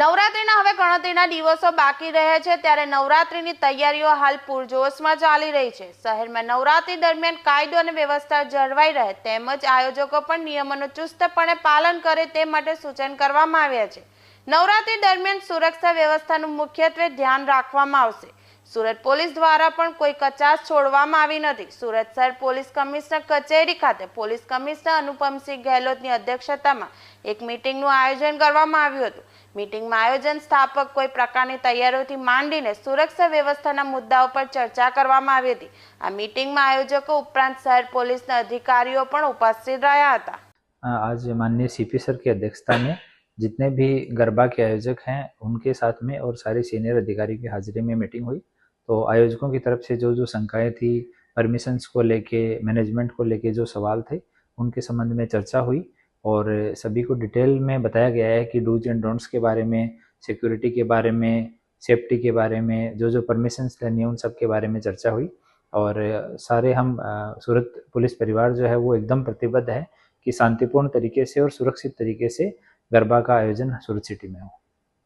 નવરાત્રિના હવે ગણતરીના દિવસો બાકી રહ્યા છે ત્યારે નવરાત્રિની તૈયારીઓ હાલ પૂરજોશમાં ચાલી રહી છે શહેરમાં નવરાત્રિ દરમિયાન કાયદો અને વ્યવસ્થા જળવાઈ રહે તેમજ આયોજકો પણ નિયમોનું ચુસ્તપણે પાલન કરે તે માટે સૂચન કરવામાં આવ્યા છે નવરાત્રિ દરમિયાન સુરક્ષા વ્યવસ્થાનું મુખ્યત્વે ધ્યાન રાખવામાં આવશે સુરત પોલીસ દ્વારા પણ કોઈ કચાસ છોડવામાં આવી ન હતી સુરત શહેર પોલીસ કમિશનર કચેરી ખાતે પોલીસ કમિશનર અનુપમસિંહ ઘેલોતની અધ્યક્ષતામાં એક મીટિંગનું આયોજન કરવામાં આવ્યું હતું મીટિંગમાં આયોજન સ્થાપક કોઈ પ્રકારની તૈયારીઓથી માંડીને સુરક્ષા વ્યવસ્થાના મુદ્દાઓ પર ચર્ચા કરવામાં આવી હતી આ મીટિંગમાં আয়োজકો ઉપરાંત શહેર પોલીસના અધિકારીઓ પણ ઉપસ્થિત રહ્યા હતા આજે માનનીય સીપી સર કે અધ્યક્ષતાને जितने भी ગરબા કે આયોજક છે ان کے ساتھ میں اور سارے સિનિયર અધિકારીની હાજરીમાં મીટિંગ ہوئی तो आयोजकों की तरफ से जो जो शंकाएँ थी परमिशंस को लेके मैनेजमेंट को लेके जो सवाल थे उनके संबंध में चर्चा हुई और सभी को डिटेल में बताया गया है कि डूज एंड डोंट्स के बारे में सिक्योरिटी के बारे में सेफ्टी के बारे में जो जो परमिशंस लेनी है उन सब के बारे में चर्चा हुई और सारे हम सूरत पुलिस परिवार जो है वो एकदम प्रतिबद्ध है कि शांतिपूर्ण तरीके से और सुरक्षित तरीके से गरबा का आयोजन सूरत सिटी में हो